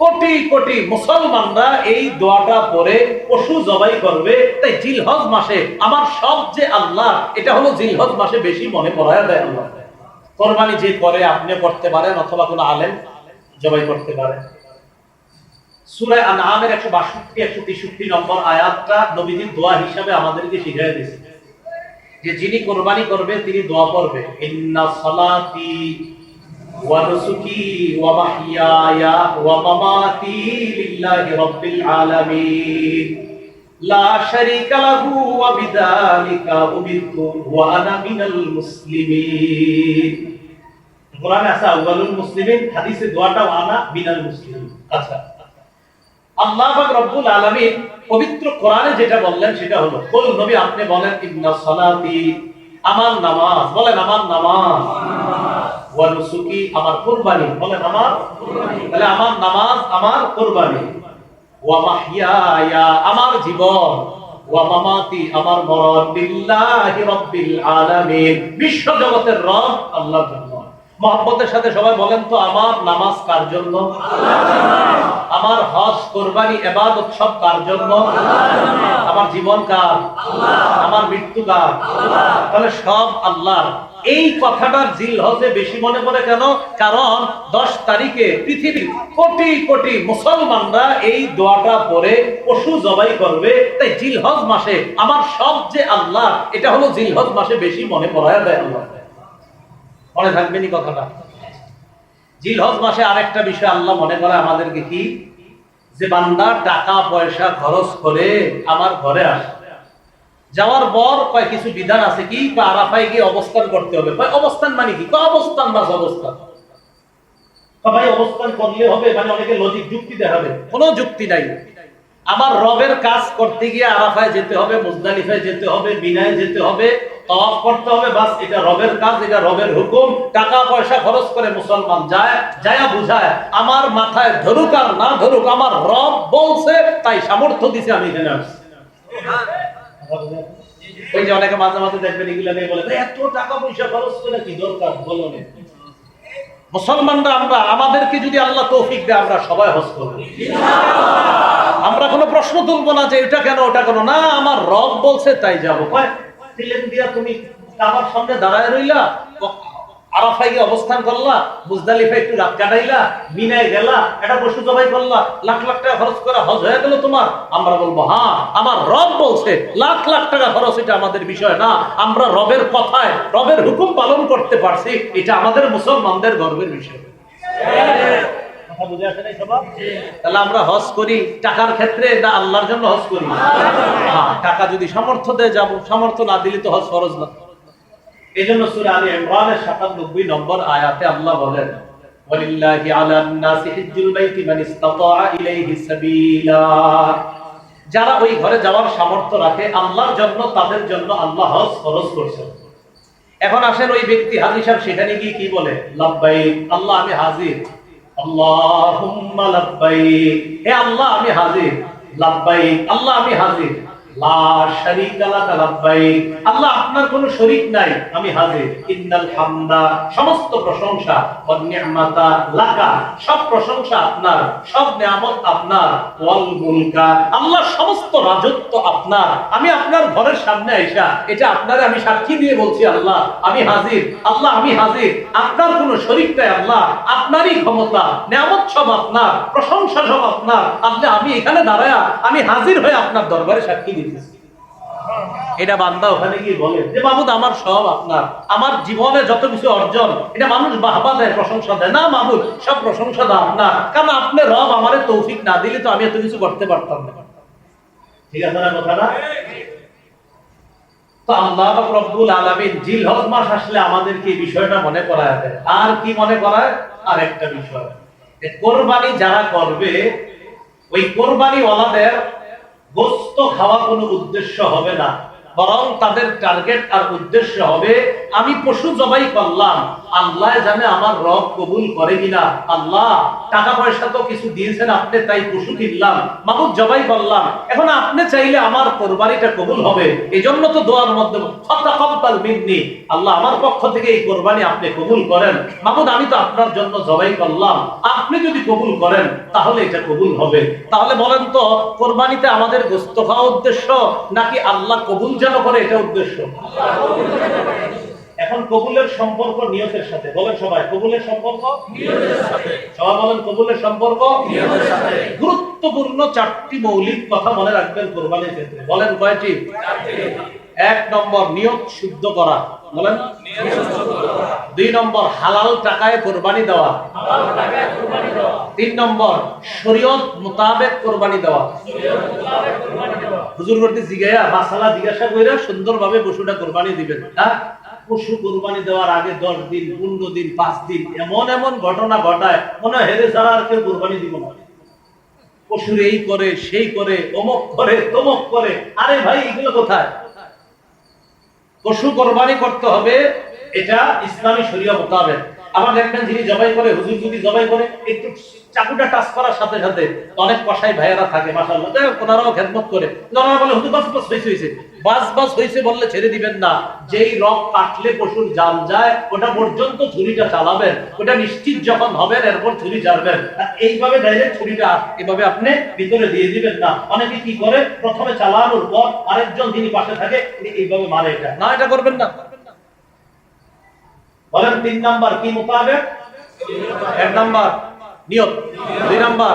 কোটি কোটি মুসলমানরা এই দোয়াটা পরে পশু জবাই করবে, তাই জিলহজ মাসে আমার সব যে আল্লাহ, এটা হলো জিলহজ মাসে বেশি মনে পড়ায় দেয় আল্লাহ। কোরবানি যে করে আপনি করতে পারেন অথবা কোনো আলেম জবাই করতে পারেন সুরায় আনআমের 162 163 নম্বর আয়াতটা নবীজির দোয়া হিসাবে আমাদেরকে শিখিয়ে দিয়েছে। যে যিনি কোরবানি করবে, তিনি দোয়া করবে ইন্না মামাতি লিল্লাহি রাব্বিল আলামিন লা শারীকা লাহু ওয়া বিযালিকা উমিরতু ওয়া আনা মিনাল মুসলিমিন কোরআনে আছে আউয়ালুল মুসলিমিন হাদিসে দোয়াটা আনা মিনাল মুসলিমিন আচ্ছা। আল্লাহ পাক রব্বুল আলামিন পবিত্র কোরআনে যেটা বললেন সেটা হলো, কুল নবী আপনি বলেন, ইন্না সালাতি আমার নামাজ বলেন, আমার নামাজ আমার কুরবানি। বলেন, আমার? তাহলে আমার নামাজ আমার কুরবানি। ওয়া আমার জীবন। ওয়া মামাতি, আমার মরণ রাব্বিল আলামিন। বিশ্ব জগতের রব আল্লাহর জন্য। মহব্বতের সাথে সবাই বলেন তো, আমার নামাজ কার জন্য? আমার হজ, কোরবানি, এবাদত সব কার জন্য? আমার জীবন কার? আমার মৃত্যু কার? তাহলে সব আল্লাহর। এই কথাটা জিল হজে বেশি মনে পড়ে কেন? কারণ দশ তারিখে পৃথিবীর কোটি কোটি মুসলমানরা এই দোয়াটা পরে পশু জবাই করবে। তাই জিলহজ মাসে আমার সব যে আল্লাহ, এটা হলো জিলহজ মাসে বেশি মনে পড়ায় দেয় আল্লাহ। মনে থাকবেনি কথাটা? জিলহজ মাসে আরেকটা বিষয় আল্লাহ মনে করে আমাদেরকে কি? যে বান্দা টাকা পয়সা খরচ করে আমার ঘরে আসে। যাওয়ার পর কয় কিছু বিধান আছে কি? আরাফায় গিয়ে অবস্থান করতে হবে। কয় অবস্থান মানে কি? অবস্থান বাস অবস্থান? ভাই অবস্থান করলে হবে মানে অনেকে লজিক যুক্তি দেখাবে। কোনো যুক্তি নাই। আমার রবের কাজ করতে গিয়ে আরাফায় যেতে হবে, মুজদালিফায় যেতে হবে, বিনায় যেতে হবে, তওয়াফ করতে হবে, বাস এটা রবের কাজ, এটা রবের হুকুম। টাকা পয়সা খরচ করে মুসলমান যায়, যায়া বুঝায়, আমার মাথায় ধরুক আর না ধরুক, আমার রব বলছে, তাই সামর্থ্য দিছে, আমি এখানে আসছি। ওই যে অনেকে মাঝে মাঝে দেখবেন নিয়ে বলে এত টাকা পয়সা খরচ করে কি দরকার? বলো মুসলমানরা আমরা, আমাদেরকে যদি আল্লাহ তৌফিক দেয়, আমরা সবাই হজ করব। আমরা কোনো প্রশ্ন তুলবো না যে এটা কেন, ওটা কেন। না, আমার রব বলছে, তাই যাব। দিয়া তুমি আমার সামনে দাঁড়ায় রইলা আরাফাই গিয়ে অবস্থান করলা মুজদালিফা একটু রাত কাটাইলা, মিনায় গেলা এটা পশু জবাই করলা, লাখ লাখ টাকা খরচ করা হজ হয়ে গেল তোমার। আমরা বলব হ্যাঁ আমার রব বলছে, লাখ লাখ টাকা খরচ এটা আমাদের বিষয় না, আমরা রবের কথায়, রবের হুকুম পালন করতে পারছি, এটা আমাদের মুসলমানদের গর্বের বিষয়? তাহলে আমরা হজ করি, টাকার ক্ষেত্রে না আল্লাহর জন্য হজ করি? হ্যাঁ টাকা যদি সামর্থ্য দেয় যাব, সামর্থ্য না দিলে তো হজ ফরজ না। এই জন্য সূরা আলী ইমরানের 97 নম্বর আয়াতে আল্লাহ বলেন, ওয়ালিল্লাহি আলান নাসি হিজ্জুল বাইতি যারা ওই ঘরে যাওয়ার সামর্থ্য রাখে, আল্লাহর জন্য, তাদের জন্য আল্লাহ ফরজ করেছেন। এখন আসেন ওই ব্যক্তি হাজির সাহেব সেখানে গিয়ে কি বলে? লাব্বাইক, আল্লাহ, আমি হাজির। আল্লাহুম্মা লাব্বাইক। হে আল্লাহ, আমি হাজির। লাব্বাইক, আল্লাহ, আমি হাজির। আল্লাহ সমস্ত রাজত্ব আপনার। আমি আপনার ঘরের সামনে আইসা, এটা আপনারে আমি সাক্ষী দিয়ে বলছি, আল্লাহ, আমি হাজির। আল্লাহ, আমি হাজির। আপনার কোন শরীক নাই, আল্লাহ। আপনারই ক্ষমতা, নিয়ামত সব আপনার, প্রশংসা সব আপনার। আপনি আমি এখানে দাঁড়ায়া, আমি হাজির হয়ে আপনার দরবারে সাক্ষী এটা বান্দা ওখানে গিয়ে বলে, যে আমার সব আপনার। আমার জীবনে যত কিছু অর্জন, এটা মানুষ বাহবা দেয়, প্রশংসা দেয়। না সব প্রশংসা দেয় আপনার। কারণ আপনি রব, আমারে তৌফিক না দিলে তো আমি এত কিছু করতে পারতাম না। ঠিক আছে না আমাদেরকে বিষয়টা মনে আর কি মনে করায়? আর একটা বিষয়। কোরবানি যারা করবে, ওই কোরবানি ওয়ালাদের গোস্ত খাওয়া কোনো উদ্দেশ্য হবে না বরং তাদের টার্গেট আর উদ্দেশ্য হবে আমি পশু জবাই করলাম। আল্লাহ জানে আমার রব কবুল করে কিনা। আল্লাহ, টাকা পয়সা তো কিছু দিয়েছেন আপনি, তাই পশু কিনলাম। মাহুদ জবাই করলাম। এখন আপনি চাইলে আমার কোরবানিটা কবুল হবে। এই জন্য তো দোয়ার মধ্যে ফাতাকাব্বাল মিন্নি। আল্লাহ আমার পক্ষ থেকে এই কোরবানি আপনি কবুল করেন। মাহুদ আমি তো আপনার জন্য জবাই করলাম। আপনি যদি কবুল করেন, তাহলে এটা কবুল হবে। তাহলে বলেন তো, কোরবানিতে আমাদের গোস্ত খাওয়া উদ্দেশ্য, নাকি আল্লাহ কবুল যেন করে এটা উদ্দেশ্য? এখন কবুলের সম্পর্ক নিয়তের সাথে। বলেন সবাই কবুলের সম্পর্ক? সবাই বলেন কবুলের সম্পর্ক? গুরুত্বপূর্ণ চারটি মৌলিক কথা মনে রাখবেন কোরবানির ক্ষেত্রে। বলেন কয়টি? এক নম্বর নিয়ত শুদ্ধ করা। বলেন। দুই নম্বর হালাল টাকায় কোরবানি দেওয়া। তিন নম্বর শরীয়ত মোতাবেক কোরবানি দেওয়া। হুজুর করতে জিজ্ঞাসা মাসালা জিজ্ঞাসা করে সুন্দরভাবে পশুটা কোরবানি দিবেন। হ্যাঁ? পশু কোরবানি দেওয়ার আগে দশ দিন পনেরো দিন পাঁচ দিন এমন এমন ঘটনা ঘটায় মনে হয় হেরে ছাড়া আর কেউ কোরবানি দিব না। পশুর এই করে সেই করে অমক করে তমক করে আরে ভাই এগুলো কোথায়? পশু কোরবানি করতে হবে এটা ইসলামী শরীয় মোতাবেক। আবার দেখবেন যিনি জবাই করে হুজুর যদি জবাই করে একটু চাকুটা টাচ করার সাথে সাথে অনেক কষাই ভাইয়েরা থাকে হোক, ওনারাও খেদমত করে। ওনারা বলে হুজুর বাস বাস হয়েছে বাস বাস হয়েছে বললে ছেড়ে দিবেন না। যেই রক কাটলে পশুর জাল যায় ওটা পর্যন্ত ছুরিটা চালাবেন ওটা নিশ্চিত যখন হবেন এরপর ছুরি চালবেন এইভাবে ডাইরেক্ট ছুরিটা এভাবে আপনি ভিতরে দিয়ে দিবেন না। অনেকে কি করে? প্রথমে চালানোর পর আরেকজন যিনি পাশে থাকে তিনি এইভাবে মারে এটা। না এটা করবেন না। বলেন তিন নাম্বার কি মোতাবেক? এক নাম্বার। নিয়ত। দুই নাম্বার,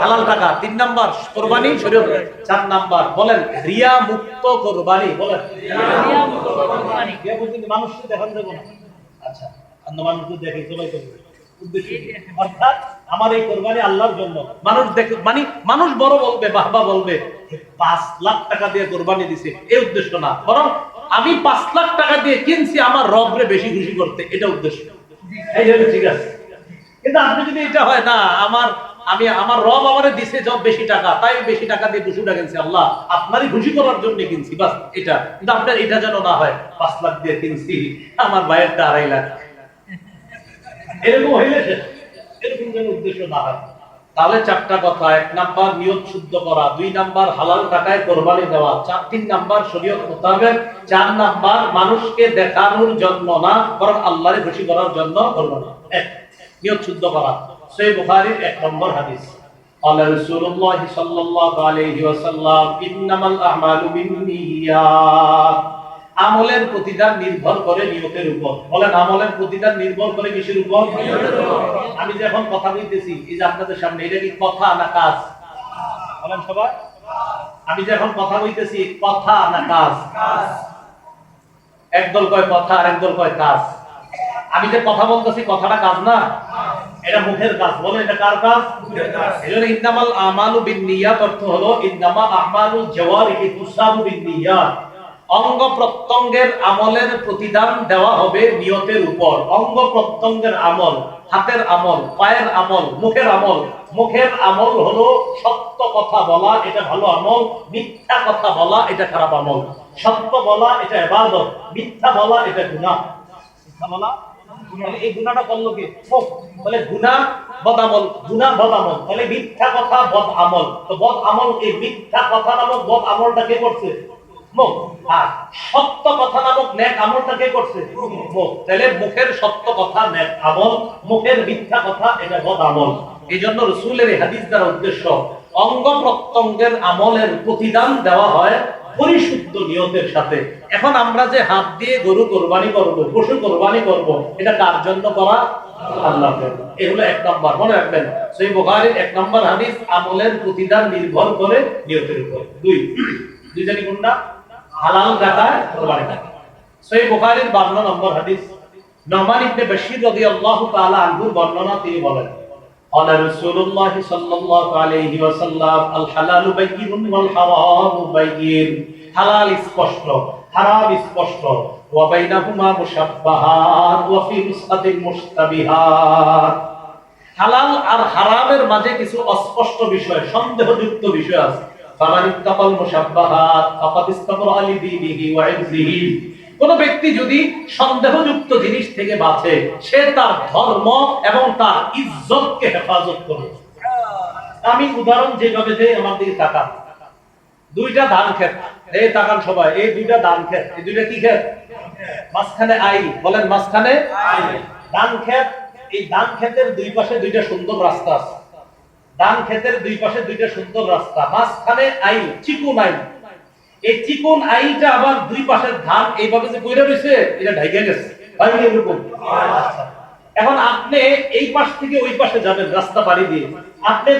হালাল টাকা। তিন নাম্বার, কোরবানি শরীয়ত। চার নাম্বার, বলেন রিয়া মুক্ত কোরবানি। বলেন। রিয়া মুক্ত মানুষকে দেখান দেবো না। আচ্ছা অন্য মানুষকে দেখে সবাই করবে অর্থাৎ, আমার এই কোরবানি আল্লাহর জন্য। মানুষ দেখে মানে মানুষ বড় বলবে বাহবা বলবে পাঁচ লাখ টাকা দিয়ে কোরবানি দিছে। এই উদ্দেশ্য না। বরং, আমি পাঁচ লাখ টাকা দিয়ে কিনছি, আমার রবরে বেশি খুশি করতে। এটা উদ্দেশ্য। এই ঠিক আছে। কিন্তু আপনি যদি এটা হয়, না, আমার, আমি, আমার রব আমারে দিছে সব বেশি টাকা, তাই বেশি টাকা দিয়ে পশুটা কিনছি, আল্লাহ, আপনারই খুশি করার জন্য কিনছি, বাস এটা। কিন্তু আপনার এটা যেন না হয়, পাঁচ লাখ দিয়ে কিনছি, আমার ভাইয়েরটা আড়াই লাখ। এরকম হইলে এরকম যেন উদ্দেশ্য না হয়। তাহলে চারটা কথা, এক নাম্বার নিয়ত শুদ্ধ করা, দুই নাম্বার হালাল টাকায় কোরবানি দেওয়া, চার তিন নাম্বার শরীয়ত মোতাবেক, চার নাম্বার মানুষকে দেখানোর জন্য না, বরং আল্লাহরে খুশি করার জন্য কোরবানি এক। নিয়ত শুদ্ধ করা সহিহ বুখারীর এক নম্বর হাদিস قال رسول الله صلى الله عليه وسلم انما الاعمال بالنيات আমলের প্রতিদান নির্ভর করে নিয়তের উপর বলেন আমলের প্রতিদান নির্ভর করে কিসের উপর আমি যে এখন কথা বলতেছি এই যে আপনাদের সামনে এটা কি কথা না কাজ বলেন সবাই আমি যে এখন কথা বলতেছি কথা না কাজ একদল কয় কথা আর একদল কয় কাজ আমি যে কথা বলতেছি কথাটা কাজ না? এটা মুখের কাজ। বলে এটা কার কাজ? এজন্য ইন্নামাল আমালু বিন্নিয়াত অর্থ হলো ইন্নামা আমালু জাওয়ারিহি তুসাবু বিন্নিয়াত। অঙ্গ প্রত্যঙ্গের আমলের প্রতিদান দেওয়া হবে নিয়তের উপর। অঙ্গ প্রত্যঙ্গের আমল হাতের আমল পায়ের আমল মুখের আমল। মুখের আমল হলো সত্য কথা বলা এটা ভালো আমল। মিথ্যা কথা বলা এটা খারাপ আমল। সত্য বলা এটা ইবাদত মিথ্যা বলা এটা গুনাহ। মিথ্যা বলা এই মুখ তাহলে গুনাহ বদ আমল গুনাহ বদ আমল তাহলে মিথ্যা কথা বদ আমল তো বদ আমল এই মিথ্যা কথা নামক বদ আমলটা কে করছে? সত্য কথা নামক নেক আমলটা কে করছে? তাহলে মুখের সত্য কথা নেক আমল, মুখের মিথ্যা কথা এটা বদ আমল এই জন্য রসুলের হাদিস দ্বারা উদ্দেশ্য অঙ্গ প্রত্যঙ্গের আমলের প্রতিদান দেওয়া হয় পরিশুদ্ধ নিয়তের সাথে। এখন আমরা যে হাত দিয়ে গরু কোরবানি করব, পশু কোরবানি করব, এটা কার জন্য করা? আল্লাহর জন্য। এগুলো এক নম্বর। মনে রাখবেন সেই এক নম্বর হাদিস, আমলের প্রতিদান নির্ভর করে নিয়তের উপর। দুই দুই জানি কোনটা? হালাল কোরবানি করা। সেই বুখারীর 52 নম্বর হাদিস নমান ইবনে বশীর রাদিয়াল্লাহু তাআলা আনহুর বর্ণনা তিনি বলেন قال رسول الله صلى الله عليه وسلم الحلال بين والحرام بين হালাল স্পষ্ট হারাম স্পষ্ট وبينهما مشبهات وفي نسخة مشتبهات হালাল আর হারামের মাঝে কিছু অস্পষ্ট বিষয় সন্দেহযুক্ত বিষয় আছে ফামান ইত্তাকাল মুশাব্বাহাত ফাকাদ ইস্তাবরা লিদীনিহি ওয়া ইরদিহি কোন ব্যক্তি যদি সন্দেহযুক্ত জিনিস থেকে বাঁচে, সে তার ধর্ম এবং তার ইজ্জতকে হেফাজত করবে। আমি উদাহরণ যেভাবে দেই, আমার দিকে তাকান। দুইটা ধান ক্ষেত। এই তাকান সবাই, এই দুইটা ধান ক্ষেত। এই দুইটা কি ক্ষেত? মাঝখানে আইল বলেন মাঝখানে ধান ক্ষেত, এই ধান ক্ষেতের দুই পাশে দুইটা সুন্দর রাস্তা আছে। ধান ক্ষেতের দুই পাশে দুইটা সুন্দর রাস্তা। মাঝখানে আইল চিকু আইল এই চিকুন আইলটা আবার দুই পাশের ধান এইভাবে যে কইরা এটা গেছে। আচ্ছা। এখন আপনি এই পাশ থেকে ওই পাশে যাবেন, রাস্তা পাড়ি দিয়ে। আপনি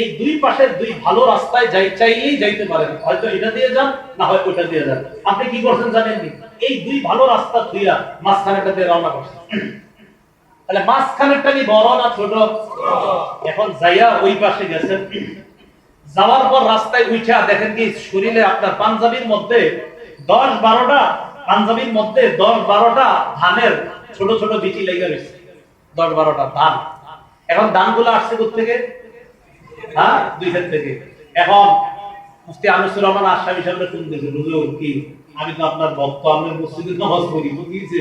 এই দুই পাশের দুই ভালো রাস্তায় যাই চাইলেই যাইতে পারেন। হয়তো এটা দিয়ে যান, না হয় ওইটা দিয়ে যান। আপনি কি করছেন জানেন? এই দুই ভালো রাস্তা থুইয়া মাঝখানেটা দিয়ে রওনা করছেন। তাহলে মাঝখানেরটা কি বড় না ছোট? এখন যাইয়া ওই পাশে গেছেন। যাওয়ার পর রাস্তায় উঠা দেখেন কি, শরীরে আপনার পাঞ্জাবির মধ্যে দশ বারোটা, পাঞ্জাবির মধ্যে দশ বারোটা ধানের ছোট ছোট বিচি লেগে রয়েছে। দশ বারোটা ধান। এখন ধানগুলো আসছে থেকে হ্যাঁ দুই ক্ষেত থেকে। এখন আনিসুর রহমান দিয়েছে হুজুর, কি, আমি তো আপনার ভক্ত, আপনার মসজিদে নামাজ পড়ি, বুঝিয়েছে?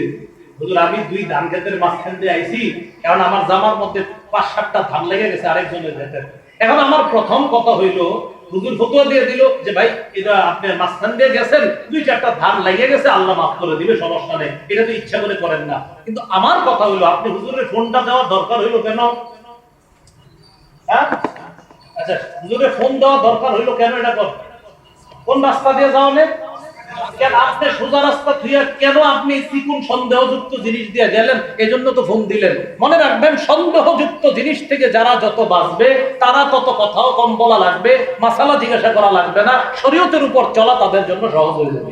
হুজুর, আমি দুই ধান ক্ষেতের মাঝখান দিয়ে আইছি, কারণ আমার জামার মধ্যে পাঁচ সাতটা ধান লেগে গেছে আরেকজনের ক্ষেতের। এখন আমার প্রথম কথা হইল, হুজুর ফতুয়া দিয়ে দিল যে, ভাই এটা আপনি মাঝখান দিয়ে গেছেন, দুই চারটা ধান লাগিয়ে গেছে, আল্লাহ মাফ করে দিবে, সমস্যা নেই। এটা তো ইচ্ছা করে করেন না। কিন্তু আমার কথা হইল, আপনি হুজুরের ফোনটা দেওয়ার দরকার হইল কেন? হ্যাঁ? আচ্ছা হুজুরের ফোন দেওয়া দরকার হইল কেন এটা কোন রাস্তা দিয়ে যাওয়া নে আপনি সোজা রাস্তা থুইয়া কেন আপনি চিকুন সন্দেহযুক্ত জিনিস দিয়ে গেলেন? এজন্য তো ফোন দিলেন। মনে রাখবেন, সন্দেহযুক্ত জিনিস থেকে যারা যত বাঁচবে, তারা তত কথাও কম বলা লাগবে, মাসালা জিজ্ঞাসা করা লাগবে না। শরীয়তের উপর চলা তাদের জন্য সহজ হয়ে যাবে।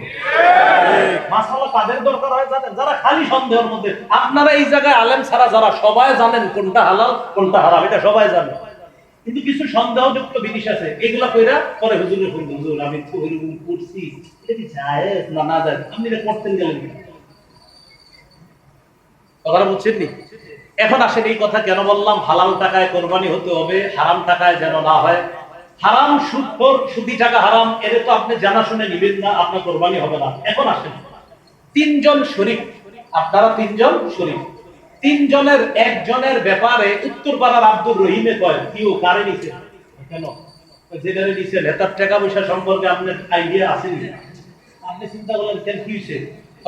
মাসালা দরকার হয় জানেন? যারা খালি সন্দেহের মধ্যে, আপনারা এই জায়গায় আলেম ছাড়া যারা সবাই জানেন কোনটা হালাল, কোনটা হারাম, এটা সবাই জানে। কিন্তু কিছু সন্দেহযুক্ত জিনিস আছে। এগুলা কইরা পরে হুজুরের ফোন হুজুর, আমি তো এরকম করছি। এটা কি জায়েজ না না জায়েজ? আপনি এটা করতেন গেলেন? কথাটা বুঝছেন নি? এখন আসেন এই কথা, কেন বললাম? হালাল টাকায় কোরবানি হতে হবে, হারাম টাকায় যেন না হয়। হারাম সুদখোর সুদি টাকা হারাম এর তো আপনি জানা শুনে নিবেন না, আপনার কোরবানি হবে না। এখন আসেন। তিনজন শরীফ। আপনারা তিনজন শরীফ। তিনজনের, একজনের ব্যাপারে উত্তরপাড়ার আব্দুর রহিমে কয় কিও কারে নিছে? কেন? যেখানে নিছে, নেতার টাকা পয়সা সম্পর্কে আপনার আইডিয়া আসেনি? আপনি চিন্তা করলেন কেন কি হয়েছে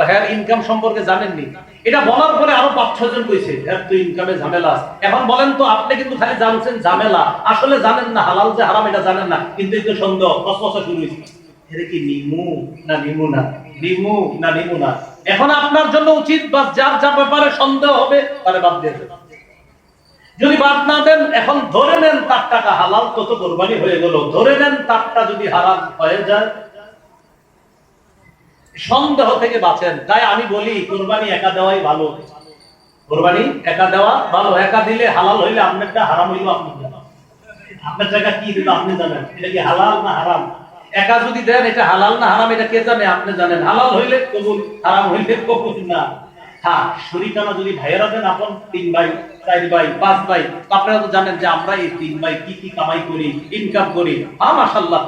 হ্যাঁ ইনকাম সম্পর্কে জানেননি। এটা বলার পরে আরও পাঁচ, ছয় জন কইছে হ্যাঁ তো ইনকামে ঝামেলা আছে। এখন বলেন তো, আপনি কিন্তু খালি জানছেন ঝামেলা। আসলে জানেন না, হালাল যে হারাম, এটা জানেন না, কিন্তু একটু সন্দেহ, কসমসা শুরু হয়েছে। এটা কি নিমু না নিমু না নিমু না নিমু না এখন আপনার জন্য উচিত বা যার যার ব্যাপারে সন্দেহ হবে, তাহলে বাদ দিয়ে দেন। যদি বাদ না দেন, এখন ধরে নেন তার টাকা হালাল তত কোরবানি হয়ে গেল, ধরে নেন তারটা যদি হারাম হয়ে যায়। সন্দেহ থেকে বাঁচেন। তাই আমি বলি, কোরবানি একা দেওয়াই ভালো। কোরবানি একা দেওয়া ভালো। একা দিলে হালাল হইলে আপনারটা হারাম হইল আপনার আপনার টাকা কি দিল আপনি জানেন? এটা কি হালাল না হারাম? একা যদি দেন, এটা হালাল না, হারাম, এটা কে জানে? আপনি জানেন। হালাল হইলে কবুল, হারাম হইলে কবুল না। হ্যাঁ যদি ভাইয়েরা দেন, আপন তিন ভাই, চার ভাই, পাঁচ ভাই আপনারা তো জানেন যে আমরা এই তিন ভাই কি কি কামাই করি ইনকাম করি। হ্যাঁ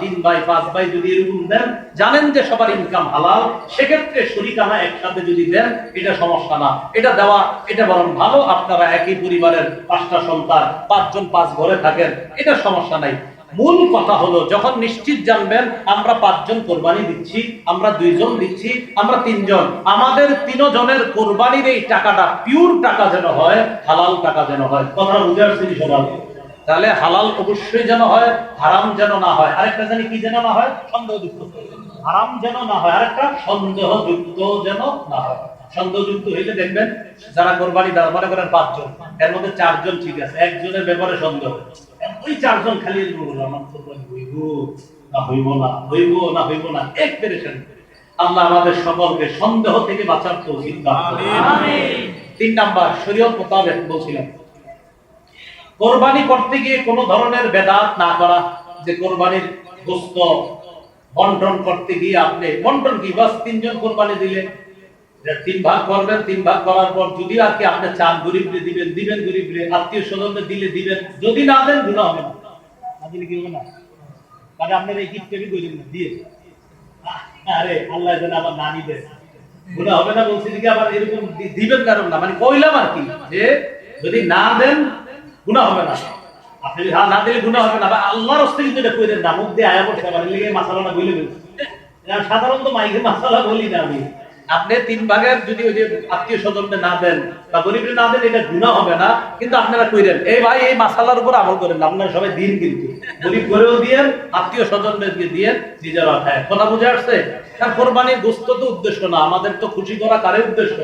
তিন ভাই, পাঁচ ভাই যদি এরকম দেন, জানেন যে সবার ইনকাম হালাল। সেক্ষেত্রে শরীকানা একসাথে যদি দেন, এটা সমস্যা না। এটা দেওয়া, এটা বরং ভালো। আপনারা একই পরিবারের পাঁচটা সন্তান, পাঁচজন পাঁচ ঘরে থাকেন, এটা সমস্যা নাই। মূল কথা হলো, যখন নিশ্চিত জানবেন, আমরা পাঁচজন কোরবানি দিচ্ছি, আমরা দুইজন দিচ্ছি, আমরা তিনজন। আমাদের তিনজনের কোরবানির এই টাকাটা পিওর টাকা যেন হয়, হালাল টাকা যেন হয়। কথা বুঝে আসছি সবাই তাহলে হালাল অবশ্যই যেন হয়, হারাম যেন না হয়। আরেকটা জানি কি যেন না হয়? সন্দেহযুক্ত। হারাম যেন না হয়। আরেকটা, সন্দেহযুক্ত যেন না হয়। সন্দেহযুক্ত হইলে দেখবেন, যারা কোরবানি দেওয়া, মনে করেন পাঁচজন, এর মধ্যে চারজন ঠিক আছে, একজনের ব্যাপারে সন্দেহ। ওই চারজন খালি আমার কোরবানি হইব না হইব না হইব না হইব না এক পেরেছেন আল্লাহ আমাদের সকলকে সন্দেহ থেকে বাঁচার তৌফিক দান তিন নাম্বার শরীয়ত মোতাবেক বলছিলাম। কোরবানি করতে গিয়ে কোনো ধরনের বেদাত না করা যে কোরবানির গোস্ত বন্টন করতে গিয়ে আপনি বন্টন কি? বাস তিনজন কোরবানি দিলে যে তিন ভাগ করবেন, তিন ভাগ করার পর যদি আর কি আপনি চান গরিবরে দিবেন দিবেন গরিবরে আত্মীয় দিলে দিবেন, যদি না দেন হবে না। দিলে কি হবে না? আপনার এই গিফট গরিব না, দিয়ে। আরে, আল্লাহ যেন আবার না নিবে হবে না বলছি আবার এরকম দিবেন কারণ না মানে কইলাম আর কি, যে যদি না দেন হবে না। আপনি না দিলে হবে না আল্লাহর কিন্তু এটা কইলেন না, মুখ দিয়ে আয়া পড়ছে মানে লিগে বলছি সাধারণত মাইকে মাসালা বলি না আমি। আপনি তিন ভাগের যদি ওই যে আত্মীয় স্বজনকে না দেন বা গরিবের না দেন এটা গুণা হবে না কিন্তু আপনারা কইলেন এই ভাই এই মাসালার উপর আমল করেন না আপনারা সবাই দিন কিন্তু গরিব করেও দিয়ে আত্মীয় স্বজনদেরকে দিয়ে নিজেরা খায় কথা বুঝে আসছে কারণ কোরবানির গোস্ত তো উদ্দেশ্য না আমাদের তো খুশি করা কারে উদ্দেশ্য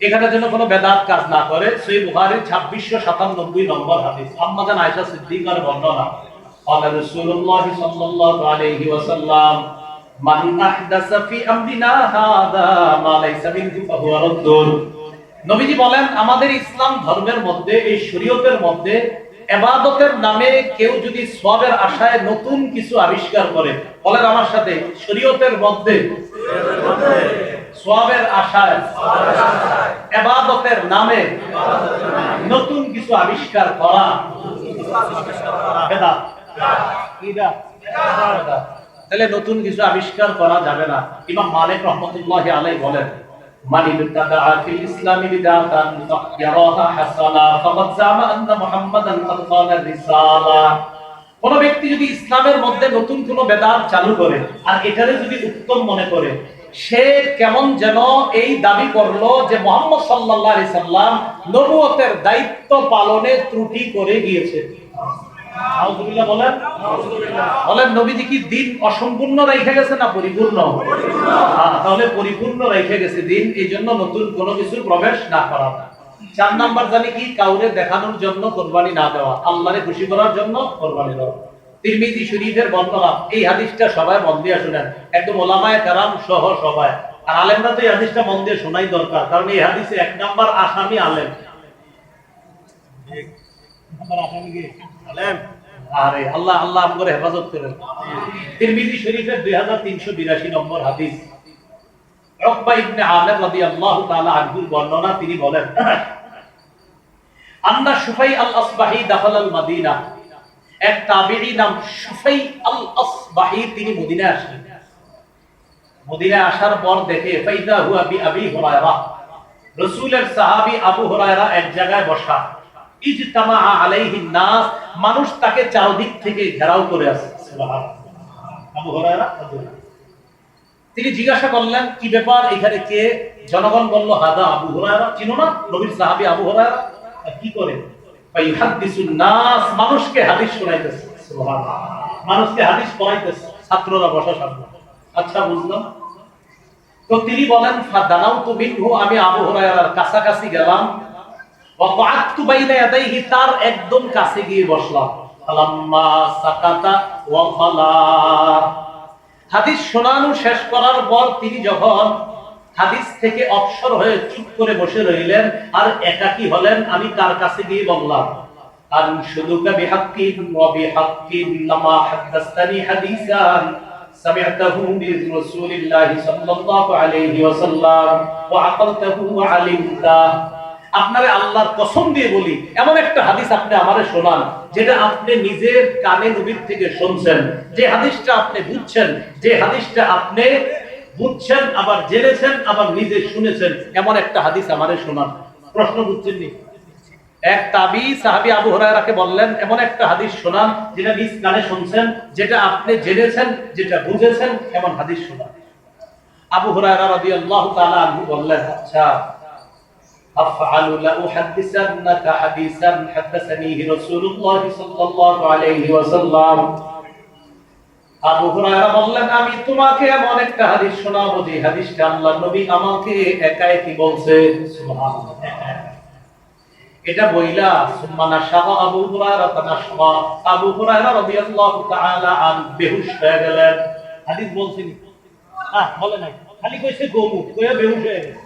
এখানে যেন কোনো বেদাত কাজ না করে সেই বুহারির ছাব্বিশশো সাতানব্বই নম্বর হাদিস আম্মাজান আয়সা সিদ্দিকার বর্ণনা قال رسول الله صلى الله عليه وسلم মান ফি আমরিনা হাদা মা লাইসা মিনহু ফাহুয়া নবীজি বলেন আমাদের ইসলাম ধর্মের মধ্যে এই শরীয়তের মধ্যে এবাদতের নামে কেউ যদি সবের আশায় নতুন কিছু আবিষ্কার করে বলেন আমার সাথে শরীয়তের মধ্যে সবের আশায় এবাদতের নামে নতুন কিছু আবিষ্কার করা। তাহলে নতুন কিছু আবিষ্কার করা যাবে না। ইমাম মালিক রহমতুল্লাহ আলাই বলেন ইসলামি ইয়ারাহা ফাকাদ জামা আন্না মুহাম্মাদান কাদ ক্বালা রিসালা। কোন ব্যক্তি যদি ইসলামের মধ্যে নতুন কোন বেদাত চালু করে, আর এটারে যদি উত্তম মনে করে, সে কেমন যেন এই দাবি করল যে মোহাম্মদ সাল্লাল্লাহু আলাইহি সাল্লাম নবুয়তের দায়িত্ব পালনে ত্রুটি করে গিয়েছে। বলেন? নবীজি কি দিন অসম্পূর্ণ রেখে গেছে না পরিপূর্ণ? হ্যাঁ, তাহলে পরিপূর্ণ রেখে গেছে দিন এই জন্য নতুন কোনো কিছু প্রবেশ না করা। চার নাম্বার জানি কি? কাউরে দেখানোর জন্য কোরবানি না দেওয়া আল্লাহরে খুশি করার জন্য কোরবানি দেওয়া। তিরমিজি শরীফের বর্ণনা এই হাদিসটা সবাই মন দিয়ে শুনেন। একদম ওলামায়ে কারাম সহ সবাই। আর আলেমরা তো এই হাদিসটা মন দিয়ে শোনাই দরকার কারণ এই হাদিসে এক নাম্বার আসামি আলেম। আসামি আরে, আল্লাহ আল্লাহ আমগরে হেফাজত করেন। তিরমিজি শরীফের 2382 নম্বর হাদিস। উকবা ইবনে আমির রাদিয়াল্লাহু তাআলা আনহুর বর্ণনা তিনি বলেন, আন্না সুফাই আল আসবাহি দাখাল আল মাদিনা। এক তাবিঈ নাম সুফাই আল আসবাহি তিনি মদিনায় আসলেন। মদিনায় আসার পর দেখে, ফাইদা হুয়া বি আবি হুরায়রা। রাসূলের সাহাবী আবু হুরায়রা এক জায়গায় বসা। ইজতামা আলাইহি নাস, মানুষ তাকে চারদিক থেকে ঘেরাও করে আছে আবু তিনি জিজ্ঞাসা করলেন, কি ব্যাপার এখানে কে? জনগণ বলল, হাদা আবু হুরায়রা। চিনো না? নবীর সাহাবী আবু হুরায়রা? কি করে? নাস, মানুষকে হাদিস শোনাইতেছে। সুবহানাল্লাহ। মানুষকে হাদিস পড়াইতেছে। ছাত্ররা বসা সামনে। আচ্ছা বুঝলাম। তো তিনি বলেন ফাদানাউ তু মিনহু, আমি আবু হুরায়রার কাছাকাছি গেলাম। তার একদম কাছে গিয়ে বসলাম ফালাম্মা সাকাতা ওয়া ফালা হাদিস শোনানো শেষ করার পর তিনি যখন হাদিস থেকে অবসর হয়ে চুপ করে বসে রইলেন আর একাকী হলেন আমি তার কাছে গিয়ে বললাম أنشدك بحق وبحق لما حدثتني حديثا سمعته من رسول الله صلى الله عليه وسلم وعقلته وعلمته আপনারে আল্লাহর কসম দিয়ে বলি, এমন একটা হাদিস আপনি আমারে শোনান, যেটা আপনি নিজের কানে নবীর থেকে শুনছেন। যে হাদিসটা আপনি বুঝছেন, যে হাদিসটা আপনি বুঝছেন, আবার জেনেছেন, আবার নিজে শুনেছেন, এমন একটা হাদিস আমারে শোনান। প্রশ্ন বুঝছেন নি? এক তাবি সাহাবী আবু হুরায়রাকে বললেন, এমন একটা হাদিস শোনান, যেটা নিজ কানে শুনছেন, যেটা আপনি জেনেছেন, যেটা বুঝেছেন, এমন হাদিস শোনান। আবু হুরায়রা রাদিয়াল্লাহু তাআলা আনহু বললেন আচ্ছা أفعل لأحدثنك حديثا حدثنيه رسول الله صلى الله عليه وسلم আবু হুরায়রা বললেন আমি তোমাকে এমন একটা হাদিস শোনাবো যে হাদিসটা আল্লাহর নবী আমাকে একা একই বলছে সুবহানাল্লাহ এটা বইলা সুম্মানা শাহ আবু হুরায়রা তানাশা আবু হুরায়রা রাদিয়াল্লাহু তাআলা আন বেহুশ হয়ে গেলেন হাদিস বলছেন হ্যাঁ বলে নাই খালি কইছে গোমু কইয়া বেহুশ হয়ে গেছে ফালাম্মা ফাকা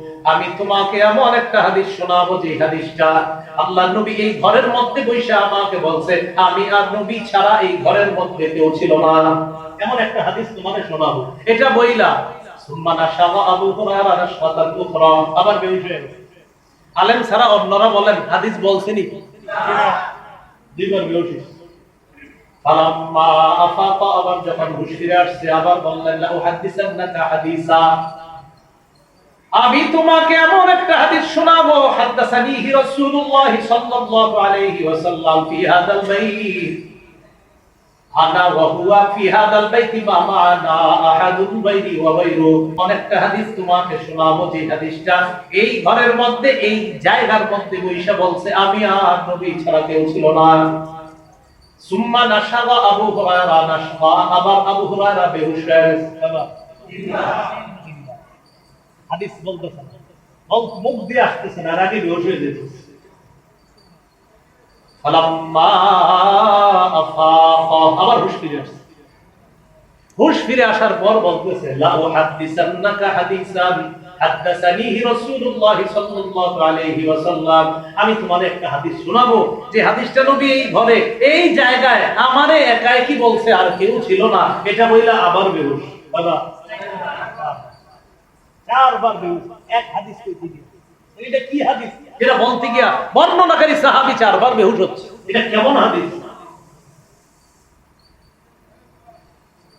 আমি তোমাকে এমন একটা হাদিস শোনাবো যে হাদিসটা আল্লাহ নবী এই ঘরের মধ্যে বসে আমাকে বলছে, আমি আর নবী ছাড়া এই ঘরের মধ্যে কেউ ছিল না। এমন একটা হাদিস তোমাকে শোনাবো। এটা বইলা আবার বললেন আমি তোমাকে এমন একটা হাদিস শোনাবো হাদাসানিহি রাসূলুল্লাহ সাল্লাল্লাহু আলাইহি ওয়াসাল্লাম ফি হাদাল বাইত। আনা ওয়া হুয়া ফি হাদাল বাইতি মা মা'না আহাদুন বাইরি ওয়া বাইরু অনেকটা হাদিস তোমাকে শোনাবো যে হাদিসটা এই ঘরের মধ্যে, এই জায়গার মধ্যে বৈশা বলছে, আমি আর নবী ছাড়া কেউ ছিল না। সুম্মা নাশাবা আবু হুরায়রা নাশবা আবার আবু হুরায়রা বেহুশ হয়ে গেছে। হাদিস বলতেছেন। বল, মুখ দিয়ে আসতেছেন, আর আগে বেহুশ হয়ে যেতেছে আবার হুশ ফিরে আসছে। হুশ ফিরে আসার পর বলতেছে লা উহাদ্দিসান্নাকা হাদিসান আমি তোমারে একটা হাদিস শোনাবো। যে হাদিসটা নবী এই ঘরে এই জায়গায় আমারে একাই কি বলছে আর কেউ ছিল না। এটা বইলা আবার বেহুশ বাবা। চারবার এক হাদিস কইতে গিয়ে এটা কি হাদিস? যেটা বলতে গিয়া বর্ণনাকারী সাহাবী চারবার বেহুশ হচ্ছে। এটা কেমন হাদিস?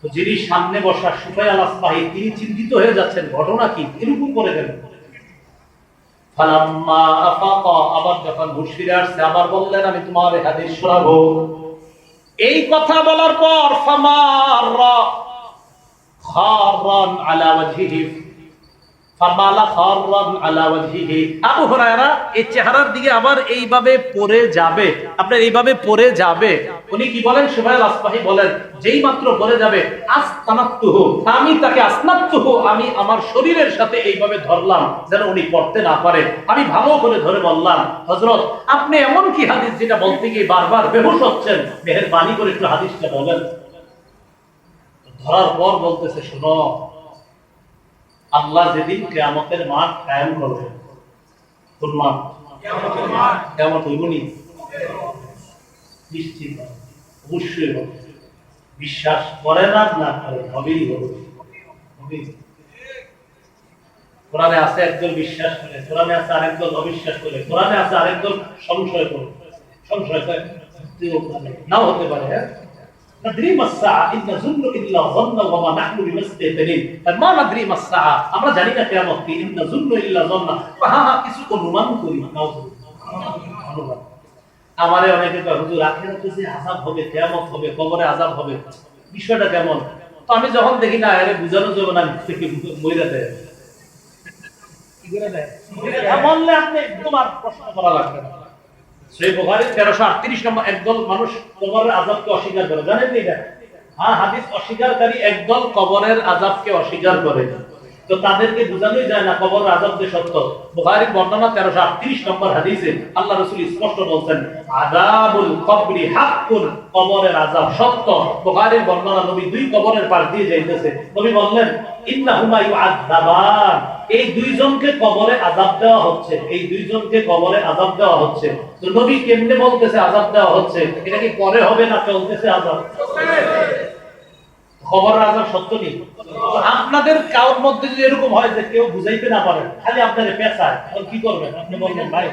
তো যিনি সামনে বসা সুফাই আল আসবাহি তিনি চিন্তিত হয়ে যাচ্ছেন ঘটনা কি? এরকম করে ফালাম্মা আফাকা আবার যখন ফিরে আসছে আবার বললেন আমি তোমার হাদিস শোনাবো। এই কথা বলার পর ফামাররা খারান আলা ওয়াজহিহি ফামালা খারান আলা ওয়াজহিহি আমি তাকে আসনাত্তুহু, আমি আমার শরীরের সাথে এইভাবে ধরলাম, যেন উনি পড়তে না পারে। আমি ভালো করে ধরে বললাম, হযরত, আপনি এমন কি হাদিস যেটা বলতে গিয়ে বারবার বেহুশ হচ্ছেন? মেহের মেহেরবানি করে একটু হাদিসটা বলেন। ধরার পর বলতেছে, শোনো আল্লাহ যেদিন কেয়ামতের মাঠ কায়েম করবে কোন মাঠ? কেমন হইবনি? নিশ্চিত। অবশ্যই হবে। বিশ্বাস করে না না করে হবেই হবে। কোরআনে আছে একদল বিশ্বাস করে কোরআনে আছে আরেকদল অবিশ্বাস করে কোরআনে আছে আরেকদল সংশয় করে। সংশয় করে নাও হতে পারে হ্যাঁ? আমরা জানি না কেমন কিছু অনুমান করি। আমারে অনেকে হুজুর আখেরাতে যে আজাব হবে কেমন হবে কবরে আজাব হবে বিষয়টা কেমন? তো আমি যখন দেখি না আরে বুঝানো যাব না থেকে মইরা দেয়? মরলে আপনি তোমার প্রশ্ন করা লাগবে না। সেই তেরোশো আটত্রিশ মানুষ অস্বীকার করে। জানেন হ্যাঁ হাদিস অস্বীকারকারী একদল কবরের আজাবকে অস্বীকার করে। তো তাদেরকে বোঝানোই যায় না কবরের আযাব যে সত্য। বুখারীর বর্ণনা 1338 নম্বর হাদিসে আল্লাহ রাসূল স্পষ্ট বলছেন, আযাবুল কবরি হাক্কুন, কবরের আযাব সত্য। বুখারীর বর্ণনা নবী দুই কবরের পাশ দিয়ে যাইতেছে। নবী বললেন, ইন্নাহুমা ইউআযাবান এই দুইজনকে কবরে আযাব দেওয়া হচ্ছে, এই দুইজনকে কবরে আযাব দেওয়া হচ্ছে। তো নবী কেমনে বলতেছে আযাব দেওয়া হচ্ছে? এটা কি পরে হবে না চলতেছে আযাব? খবর আযাব সত্য নেই আপনাদের কারোর মধ্যে যদি এরকম হয় যে কেউ বুঝাইতে না পারে, খালি আপনাদের পেশায় তখন কি করবেন? আপনি বলবেন, ভাই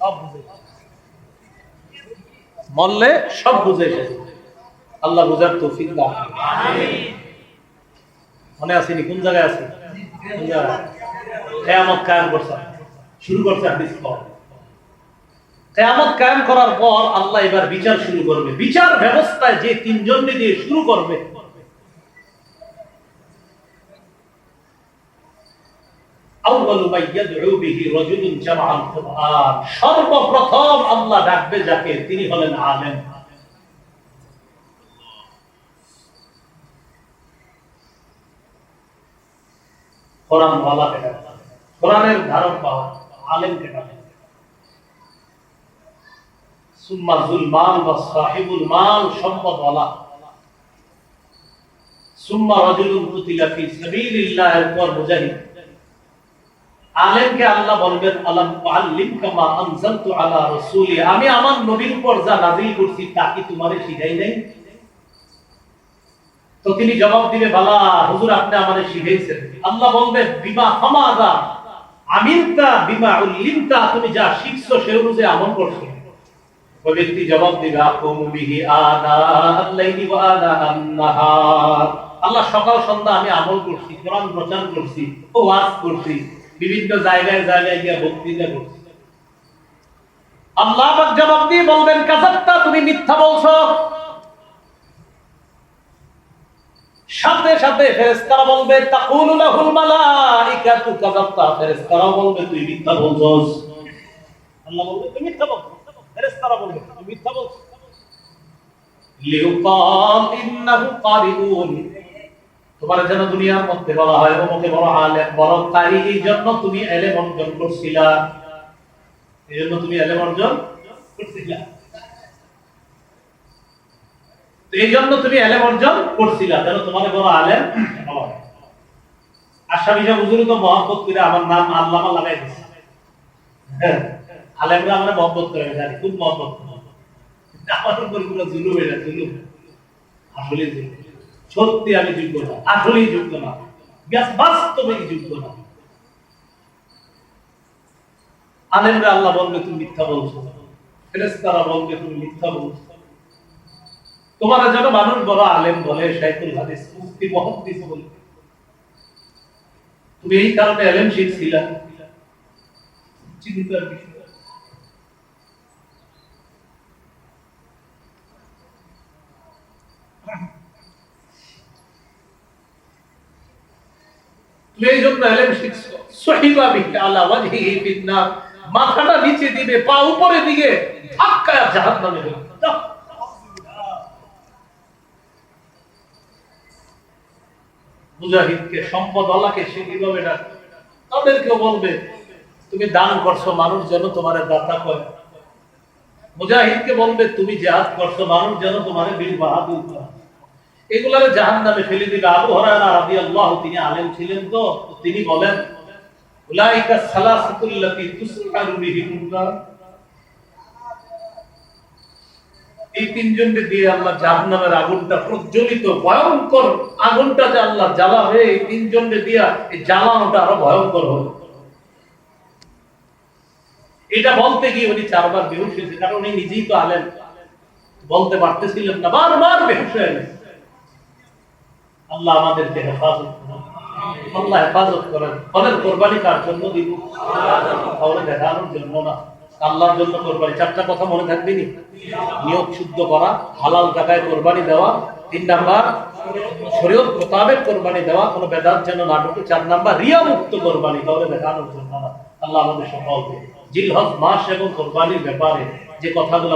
সব বুঝে মরলে সব বুঝে আল্লাহ বুঝার দাও মনে আসেনি কোন জায়গায় আছে? কোন জায়গায়? কেয়ামত কায়েম শুরু করছে হাদিস কম কেয়ামত কায়েম করার পর আল্লাহ এবার বিচার শুরু করবে। বিচার ব্যবস্থায় যে তিনজন দিয়ে শুরু করবে। সর্বপ্রথম আল্লাহ ডাকবে যাকে, তিনি হলেন আলেম। কোরআন ডাকবে? কোরআনের ধারণ পাওয়া, আলেমকে ডাকবে। আমি আমার নবীর উপর যা করছি, তা কি তোমারে শিখাই নাই? তো তিনি জবাব দিবে, বালা, হুজুর, আপনি আমারে শিখাইছেন। আল্লাহ বলবে বিমা ফামাদা? আমিনতা বিমা তুমি যা শিখছো, সে অনুযায়ী আমল করছ। ওই ব্যক্তি জবাব দিবে, আকুমু বিহি আনা আল্লাইলি ওয়া আনা আন-নাহার। আল্লাহ সকাল সন্ধ্যা আমি আমল করছি, কোরআন প্রচার করছি ও ওয়াজ করছি, বিভিন্ন জায়গায় জায়গায় গিয়ে বক্তৃতা করছি। আল্লাহ পাক জবাব দিয়ে বলবেন কাযাবতা তুমি মিথ্যা বলছো। সাথে সাথে ফেরেশতারা বলবে, তাকুলু লাহুল মালাইকাতু। কাযাবতা ফেরেশতারা বলবে, তুই মিথ্যা বলছস। আল্লাহ বলবে তুমি মিথ্যা বলছো ফেরেশতারা বলবে তুমি মিথ্যা বলছো। ইন্নাহু কারিউন। তোমার দুনিয়ার মধ্যে বলা হয় অমুকে বড় এই জন্য তুমি এলেম অর্জন করছিলা। এই জন্য তুমি অর্জন করছিলা। এই জন্য তুমি অর্জন করছিলা যেন তোমার বড় আলেম হয়। আশামি সাহেব তো আমার নাম আল্লামা লাগাই দিচ্ছে হ্যাঁ, আলেমরা আমরা মহব্বত করে জানি, খুব মহব্বত আমার উপর জুলুম আসলে সত্যি আমি যোগ্য না, আসলেই যোগ্য না। যোগ্য না। আলেমরা আল্লাহ বলবে, তুমি মিথ্যা বলছো। ফেরেশতারা বলবে, তুমি মিথ্যা বলছো। তোমার যেন মানুষ বড় আলেম বলে হাদিস বলে। তুমি এই কারণে আলেম শিখছিলা চিন্তার বিষয়। মাথাটা নিচে দিবে, পা উপরে দিকে মুজাহিদকে, সম্পদ আল্লাহকে সে কীভাবে বলবে, তুমি দান করছ মানুষ যেন তোমার দাতা কয় মুজাহিদকে বলবে, তুমি জাহাজ করছ মানুষ যেন তোমার বীর বাহাদুর কয় এগুলারে জাহান নামে ফেলে দিবে। আবু হরায়রা রাদিয়াল্লাহু তিনি আলেম ছিলেন তো তিনি বলেন এই তিনজনকে দিয়ে আল্লাহ জাহান্নামের আগুনটা প্রজ্বলিত, ভয়ঙ্কর আগুনটা যে আল্লাহ এই তিনজনকে দিয়া এই জ্বালানোটা আরও ভয়ঙ্কর এটা বলতে গিয়ে উনি চারবার বেহুশ হয়েছে, কারণ উনি নিজেই তো আলেন বলতে পারতেছিলেন না, বারবার বেহুশ হয়ে গেছে। আল্লাহ আমাদেরকে হেফাজত করেন। আল্লাহ হেফাজত করেন। ফলের কোরবানি কার জন্য দিব? তাহলে দেখানোর জন্য না। আল্লাহর জন্য কোরবানি। চারটা কথা মনে থাকবে নি? নিয়োগ শুদ্ধ করা, হালাল টাকায় কোরবানি দেওয়া, তিন নাম্বার, শরীয়ত মোতাবেক কোরবানি দেওয়া, কোনো বেদাত যেন না ঢুকে। চার নাম্বার রিয়া মুক্ত কোরবানি, তাহলে দেখানোর জন্য না। আল্লাহ আমাদের সকলকে জিলহজ মাস এবং কোরবানির ব্যাপারে যে কথাগুলো